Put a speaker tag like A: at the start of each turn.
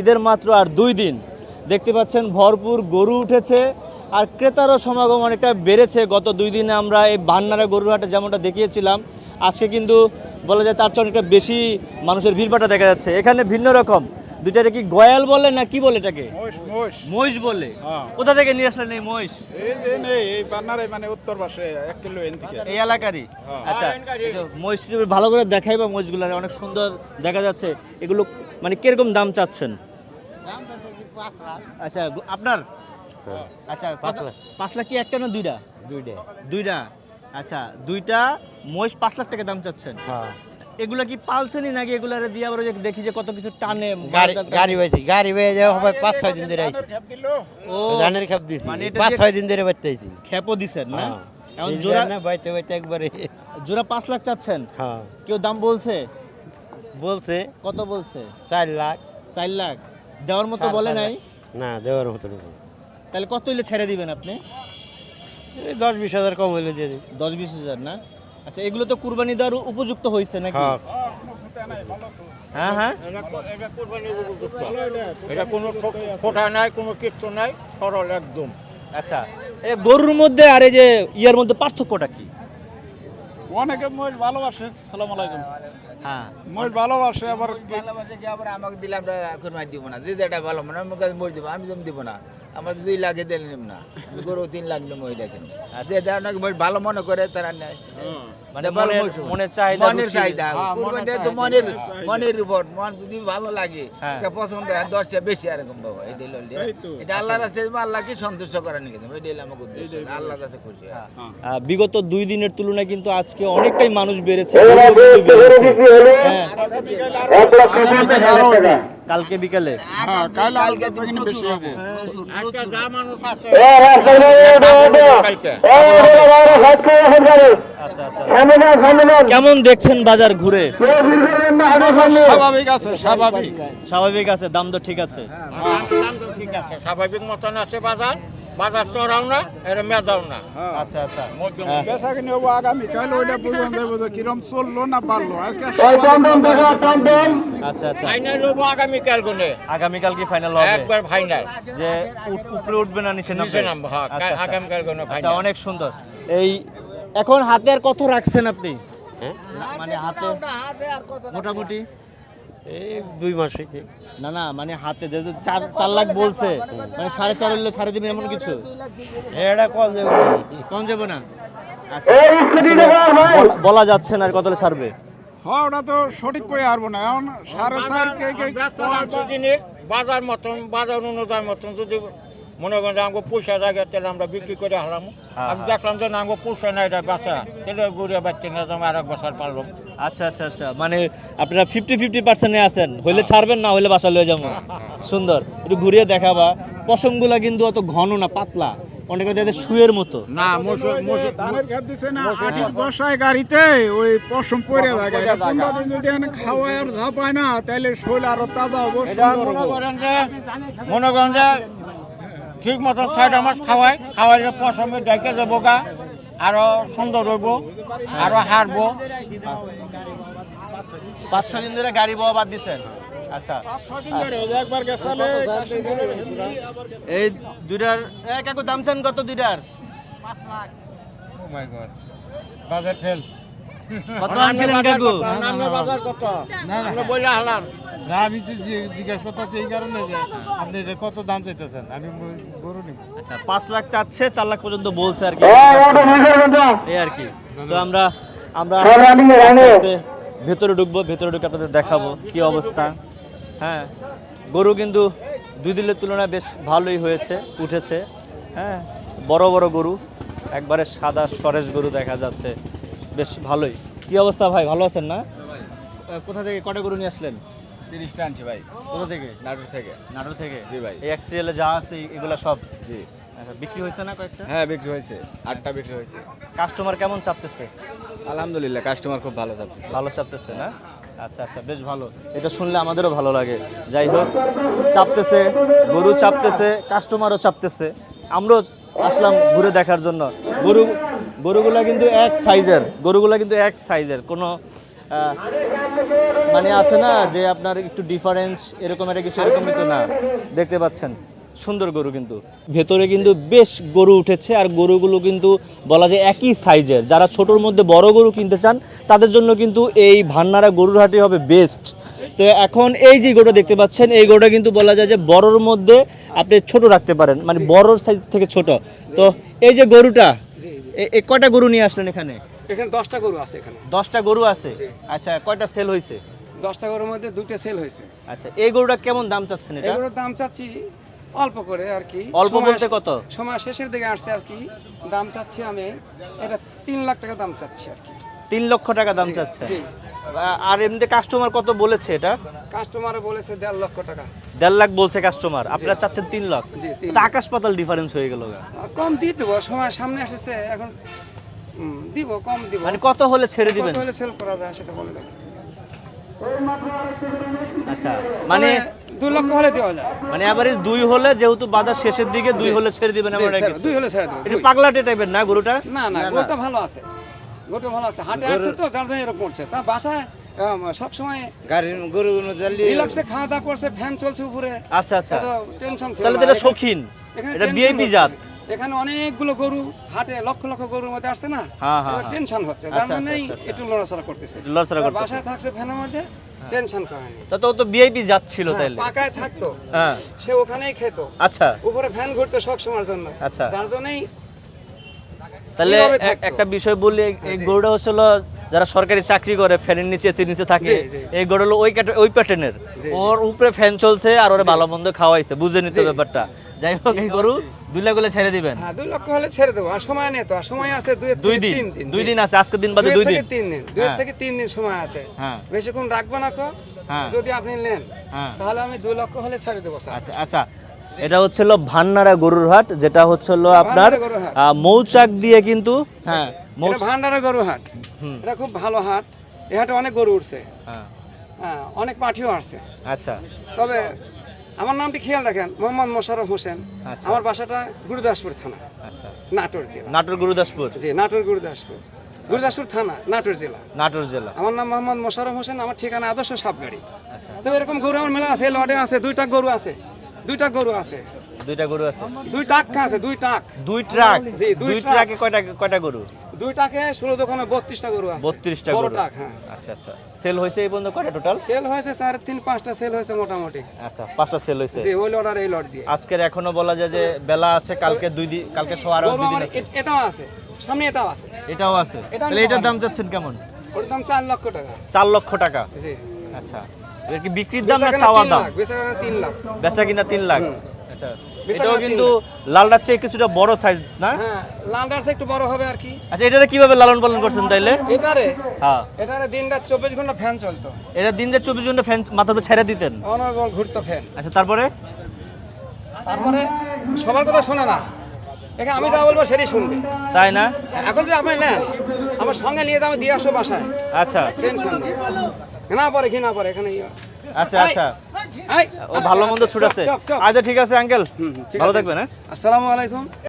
A: ঈদের মাত্র আর দুই দিন। দেখতে পাচ্ছেন ভরপুর গরু উঠেছে আর ক্রেতারও সমাগম অনেকটা বেড়েছে। গত দুই দিনে আমরা এই বান্নারা গরুর হাটে যেমনটা দেখিয়েছিলাম আজকে কিন্তু বলা যায় তার চেয়ে অনেকটা বেশি মানুষের ভিড়ভাটা দেখা যাচ্ছে। এখানে ভিন্ন রকম। দুইটারে কি গয়াল বলে না কি বলে এটাকে? মহিষ বলে।
B: হ্যাঁ।
A: কোথা থেকে নিয়ে আসলেন এই মহিষ?
B: এই বান্নারে মানে উত্তর পাশে এক কিলো
A: এই এলাকারই?
B: হ্যাঁ।
A: আচ্ছা মহিষ ভালো করে দেখাই বা মহিষগুলো অনেক সুন্দর দেখা যাচ্ছে। এগুলো মানে কীরকম দাম চাচ্ছেন? আচ্ছা আপনার? আচ্ছা কত-
C: পাঁচ লাখ।
A: কি একটা না দুইটা?
C: দুইটা।
A: দুইটা? আচ্ছা দুইটা মহিষ পাঁচ লাখ টাকা দাম চাচ্ছেন।
C: হ্যাঁ।
A: এগুলা কি পালছেনই নাকি এগুলা দিয়ে আবার দেখি যে কত কিছু টানে?
C: গাড়ি বাইছি গাড়ি বেয়ে যাওয়া হবে পাঁচ ছয় দিন ধরে আইছি।
A: ও
C: ধানের খাপ দিছি।
A: মানে
C: পাঁচ ছয় দিন ধরে আইছি।
A: খেপও দিছেন না?
C: হ্যাঁ।
A: এখন জোড়া
C: না বাইতে বাইতে একবারে
A: জোড়া পাঁচ লাখ চাচ্ছেন?
C: হ্যাঁ।
A: কেউ দাম বলছে?
C: বলছে।
A: কত বলছে?
C: চার লাখ।
A: চার লাখ। দেওয়ার মতো বলে নাই?
C: না দেওয়ার মতো না
A: তাহলে কত হইলে ছেড়ে দিবেন আপনি?
C: এই দশ বিশ হাজার কম হইলে দিয়ে দিই।
A: দশ বিশ হাজার না? আচ্ছা এগুলো তো কুরবানি দেওয়ার উপযুক্ত হয়েছে নাকি?
C: হ্যাঁ।
A: হ্যাঁ হ্যাঁ।
D: এটা কোনো খোটা নাই কোনো কিচ্ছু নাই সরল একদম।
A: আচ্ছা এ গরুর মধ্যে আর এই যে ইয়ার মধ্যে পার্থক্যটা কি?
B: অনেকে মোষ ভালোবাসে সালাম আলাইকুম।
A: হ্যাঁ
B: মোষ ভালোবাসে আবার
E: ভালোবাসে কি আবার আমাকে দিলে আমরা এখন দিব না। যে যেটা ভালো মনে আমার কাছে মরে দিব আমি তুমি দিব না। আমার দুই লাখে দিলে নিব না। আমি গরু তিন লাখ নিব ওই দেখেন। যে যার নাকি ভালো মনে করে তারা নেয়
A: মানে মনের- চাহিদা,
E: মনের চাহিদা। কুরবানিটা তো মনের মনের উপর। মন যদি ভালো লাগে
A: হ্যাঁ।
E: এটা পছন্দ হয় দশটা বেশি এরকম বাবা এটা হলো। এটা আল্লাহর কাছে আল্লাহকে সন্তুষ্ট করার নিকে এটা হলো আমাকে উদ্দেশ্য। আল্লাহর কাছে খুশি হয়।
A: বিগত দুই দিনের তুলনায় কিন্তু আজকে অনেকটাই মানুষ বেড়েছে। বেড়েছে। হ্যাঁ। কালকে বিকালে
B: হ্যাঁ
A: আচ্ছা আচ্ছা কেমন দেখছেন বাজার ঘুরে
B: স্বাভাবিক আছে স্বাভাবিক
A: স্বাভাবিক আছে দাম তো ঠিক আছে
D: দাম তো ঠিক আছে স্বাভাবিক মতন আছে বাজার বাজার চড়াও না এটা মেদাও না।
A: আচ্ছা আচ্ছা।
D: মধ্যম
A: হ্যাঁ।
B: কিনে আগামী কাল ওইটা বুঝুন দেবো যে কিরম চলল না পারল আজকে
A: আচ্ছা আচ্ছা।
D: ফাইনাল হব আগামীকাল গুনে।
A: আগামীকাল কি ফাইনাল হবে?
D: একবার ফাইনাল
A: যে উপ- উপরে উঠবে না নিচে
D: নিচে
A: নামবে
D: নামবো হ্যাঁ
A: আচ্ছা, আচ্ছা।
D: গুনে
A: আচ্ছা অনেক সুন্দর। এই এখন হাতে আর কত রাখছেন আপনি?
C: হ্যাঁ?
A: মানে হাতে? মোটামুটি?
C: এই দুই মাস
A: না না মানে হাতে যেহেতু চার চার লাখ বলছে মানে সাড়ে চার হলে সাড়ে দিবেন এমন কিছু?
C: এটা
A: কম যাব না। আচ্ছা। বলা- বলা যাচ্ছে না আর কত ছাড়বে
B: হ্যাঁ ওটা তো সঠিক কই পারব না। এখন সাড়ে চার
D: বাজার মতন বাজার অনুযায়ী মতন যদি মনে করেন যে আমাকে পয়সা জায়গা তাহলে আমরা বিক্রি করে হারাম।
A: হ্যাঁ,
D: আমি দেখলাম যে না আমাকে পয়সা নাই এটা বেচা। তাহলে ঘুরে বাচ্চা না আমি আর এক বছর পারলাম
A: আচ্ছা আচ্ছা আচ্ছা। মানে আপনারা ফিফটি ফিফটি পার্সেন্টে আছেন। হইলে ছাড়বেন না হইলে বাসা লয়ে যাব। সুন্দর। একটু ঘুরিয়ে দেখাবা। পশমগুলা কিন্তু অত ঘন না পাতলা। অনেকটা শুয়ের মতো।
D: না
B: ধানের দিছে না আটির বসায় গাড়িতে ওই পশম পরে থাকে পনেরো দিন যদি এখানে খাওয়ায় আর না তাহলে শরীর আরও তাজা হব
D: মনে করেন যে মনে ঠিক মতন ছয়টা মাস খাওয়াই খাওয়াইলে পশমে ডাইকে যাব গা। আরও সুন্দর হইব আরও হারবো।
A: পাঁচ ছ দিন ধরে গাড়ি বাবা বাদ দিচ্ছেন আচ্ছা। এই দুইটার কাকু দাম চান কত দুইটার?
C: বাজার ফেল
A: কত আনছিলেন কাকু?
D: বাজার কত আমরা বইলে হালাম।
C: না আমি জিজ্ঞাসা করতেছি এই কারণে যে আপনি এটা কত দাম চাইতেছেন আমি গরু নিব
A: আচ্ছা পাঁচ লাখ চাচ্ছে চার লাখ পর্যন্ত বলছে আর কি এই আর কি তো আমরা আমরা ভেতরে ঢুকবো ভেতরে ঢুকে আপনাদের দেখাবো কি অবস্থা হ্যাঁ গরু কিন্তু দুই দিনের তুলনায় বেশ ভালোই হয়েছে উঠেছে হ্যাঁ বড় বড় গরু একবারে সাদা সরেশ গরু দেখা যাচ্ছে বেশ ভালোই কি অবস্থা ভাই ভালো আছেন না কোথা থেকে কটা গরু নিয়ে আসলেন
E: তিরিশটা আনছি ভাই।
A: কোথা থেকে?
E: নাটুর থেকে।
A: নাটোর থেকে?
E: জি ভাই।
A: এই এক সিরিয়ালে যা আছে এগুলা সব?
E: জি।
A: আচ্ছা বিক্রি হয়েছে না কয়েকটা?
E: হ্যাঁ বিক্রি হয়েছে। আটটা বিক্রি হয়েছে।
A: কাস্টমার কেমন চাপতেছে?
E: আলহামদুলিল্লাহ কাস্টমার খুব ভালো চাপতেছে।
A: ভালো চাপতেছে না? আচ্ছা আচ্ছা বেশ ভালো। এটা শুনলে আমাদেরও ভালো লাগে। যাই হোক চাপতেছে গরু চাপতেছে কাস্টমারও চাপতেছে। আমরাও আসলাম ঘুরে দেখার জন্য। গরু গরুগুলা কিন্তু এক সাইজের গরুগুলা কিন্তু এক সাইজের কোনো মানে আছে না যে আপনার একটু ডিফারেন্স এরকম একটা কিছু এরকমই তো না। দেখতে পাচ্ছেন, সুন্দর গরু কিন্তু। ভেতরে কিন্তু বেশ গরু উঠেছে, আর গরুগুলো কিন্তু বলা যায় একই সাইজের যারা ছোটোর মধ্যে বড় গরু কিনতে চান, তাদের জন্য কিন্তু এই ভান্নারা গরুর হাটই হবে বেস্ট তো এখন এই যে গরুটা দেখতে পাচ্ছেন, এই গরুটা কিন্তু বলা যায় যে বড়র মধ্যে আপনি ছোট রাখতে পারেন মানে বড়র সাইজ থেকে ছোট। তো এই যে গরুটা কয়টা গরু নিয়ে আসলেন এখানে?
F: এখানে দশটা গরু আছে এখানে।
A: দশটা গরু আছে? আচ্ছা কয়টা সেল হয়েছে
F: দশটা গরুর মধ্যে দুটো সেল হয়েছে
A: আচ্ছা এই গরুটা কেমন দাম চাচ্ছেন এটা?
F: এগুলোর দাম চাচ্ছি অল্প করে আর কি।
A: অল্প বলতে কত?
F: সময় শেষের দিকে আসছে আর কি। দাম চাচ্ছি আমি এটা তিন লাখ টাকা দাম চাচ্ছি আর কি।
A: তিন লক্ষ টাকা দাম চাচ্ছে? আর এমনিতে কাস্টমার কত বলেছে এটা?
F: কাস্টমারে বলেছে দেড় লক্ষ টাকা।
A: দেড় লাখ বলছে কাস্টমার আপনারা চাচ্ছেন তিন লাখ? আকাশ পাতাল ডিফারেন্স হয়ে গেল
F: কম দিয়ে দেবো সময় সামনে এসেছে এখন দিব কম দিব।
A: মানে কত হলে ছেড়ে দিবেন?
F: কত হলে সেল করা যায় সেটা বলে দেবো।
A: আচ্ছা মানে
F: দুই লক্ষ হলে দেওয়া যায়।
A: মানে এভারেজ দুই হলে যেহেতু বাজার শেষের দিকে দুই হলে ছেড়ে দিবেন কিছু।
F: দুই হলে ছেড়ে দেবো
A: একটু
F: দুই।
A: পাগলাটে টাইপের না গরুটা?
F: না না গোটা ভালো আছে। গোটা ভালো আছে। হাটে আসছে তো যার জন্য এরকম করছে। তা বাসায় সব সময়
C: গাড়ির জ্বালিয়ে
F: রিল্যাক্সে খাওয়া দাওয়া করছে ফ্যান চলছে উপরে।
A: আচ্ছা আচ্ছা।
F: টেনশন
A: তাহলে। এটা শৌখিন। এটা বিআইপি জাত।
F: এখানে অনেকগুলো গরু হাটে লক্ষ লক্ষ গরুর মধ্যে আসছে না?
A: হ্যাঁ, হ্যাঁ, হ্যাঁ।
F: টেনশন হচ্ছে যার জন্যই
A: আচ্ছা।
F: একটু লড়াচড়া করতেছে।
A: লড়াচড়া করতেছে।
F: বাসায় থাকছে ফ্যানের মধ্যে টেনশন করেনি
A: তা তো বিআইপি জাত ছিল তাইলে।
F: পাকায় থাকতো।
A: হ্যাঁ।
F: সে ওখানেই খেত।
A: আচ্ছা।
F: উপরে ফ্যান ঘুরতো সব সময়ের জন্য।
A: আচ্ছা।
F: যার জন্যই
A: তাহলে? একটা বিষয় বলি এই- গরুটা হচ্ছিল যারা সরকারি চাকরি করে ফ্যানের নিচে এসির নিচে থাকে। এই গরু হলো ওই ওই প্যাটার্নের। ওর উপরে ফ্যান চলছে আর ওরা ভালো মন্দ খাওয়াইছে বুঝে নিতে ব্যাপারটা। যাই হোক এই গরু দুই লাখ করে ছেড়ে দিবেন।
F: হ্যাঁ দুই লক্ষ হলে ছেড়ে দেবো। আর সময় নেই তো আর সময় আছে দুই
A: দুই দিন
F: তিন দিন।
A: দুই দিন আছে আজকের দিন বাদে
F: দুই
A: দিন।
F: তিন দিন দুই
A: হ্যাঁ।
F: থেকে তিন দিন সময় আছে।
A: হ্যাঁ।
F: বেশিক্ষণ রাখব না কো
A: হ্যাঁ।
F: যদি আপনি নেন
A: হ্যাঁ।
F: তাহলে আমি দুই লক্ষ হলে ছেড়ে দেবো
A: আচ্ছা আচ্ছা। এটা হচ্ছিল ভান্নারা গরুর হাট যেটা হচ্ছিল আপনার
F: গরুর
A: মৌচাক দিয়ে কিন্তু হ্যাঁ মৌ
F: এটা ভান্ডারের গরু হাট। এটা খুব ভালো হাট। এই হাটে অনেক গরু উঠছে।
A: হ্যাঁ।
F: অনেক পাঠিও আসছে।
A: আচ্ছা।
F: তবে আমার নামটি খেয়াল রাখেন মোহাম্মদ মোশারফ হোসেন।
A: আচ্ছা।
F: আমার বাসাটা গুরুদাসপুর থানা।
A: আচ্ছা।
F: নাটোর জেলা।
A: নাটোর গুরুদাসপুর?
F: জি নাটোর গুরুদাসপুর। গুরুদাসপুর থানা নাটোর জেলা।
A: নাটোর জেলা।
F: আমার নাম মোহাম্মদ মোশারফ হোসেন আমার ঠিকানা আদর্শ সাপগাড়ি।
A: আচ্ছা।
F: তো এরকম গরু আমার মেলা আছে লটে আছে দুইটা গরু আছে। দুইটা গরু আছে।
A: দুইটা গরু আছে।
F: দুই টাক আছে দুই টাক।
A: দুই ট্রাক?
F: জি, দুই। ট্রাকে
A: কয়টা কয়টা গরু?
F: দুই টাকে ষোলো দোকানে বত্রিশটা গরু আছে।
A: বত্রিশটা গরু।
F: টাক হ্যাঁ।
A: আচ্ছা আচ্ছা। সেল হয়েছে এই পর্যন্ত কয়টা টোটাল
F: সেল হয়েছে সাড়ে তিন পাঁচটা সেল হয়েছে মোটামুটি।
A: আচ্ছা পাঁচটা সেল হয়েছে।
F: ওই লট আর এই লট দিয়ে।
A: আজকের এখনও বলা যায় যে বেলা আছে কালকে দুই দিন কালকে
F: আরও
A: দুই দিন আছে।
F: এটাও আছে সামনে এটাও আছে।
A: এটাও আছে। তাহলে এটার দাম চাচ্ছেন কেমন?
F: ওর দাম চার লক্ষ টাকা।
A: চার লক্ষ টাকা?
F: জি।
A: আচ্ছা। এর কি বিক্রির দাম না চাওয়া দাম?
F: লাখ, বেচাকেনা তিন লাখ।
A: বেচা কিনা তিন লাখ? আচ্ছা। এটাও কিন্তু লালটার চেয়ে কিছুটা বড় সাইজ না?
F: হ্যাঁ লালটা আছে একটু বড় হবে আর কি।
A: আচ্ছা এটারে কীভাবে লালন পালন করছেন তাইলে?
F: এটারে?
A: হ্যাঁ।
F: এটারে দিন রাত চব্বিশ ঘণ্টা ফ্যান চলতো।
A: এটা দিন যে চব্বিশ ঘণ্টা ফ্যান মাথার উপরে ছেড়ে দিতেন?
F: অনর্গল ঘুরতো ফ্যান
A: আচ্ছা তারপরে?
F: তারপরে সবার কথা শোনে না। এখানে আমি যা বলব সেটাই শুনবে।
A: তাই না?
F: এখন যদি আপনি নেন আমার সঙ্গে নিয়ে যাব দিয়ে আসো বাসায়।
A: আচ্ছা।
F: টেনশন না পরে কি না পরে এখানে ইয়ে।
A: আচ্ছা আচ্ছা। ও ভালো মন্দ ছুট আছে। আচ্ছা ঠিক আছে আঙ্কেল। ভালো থাকবেন হ্যাঁ।
F: আসসালামু আলাইকুম।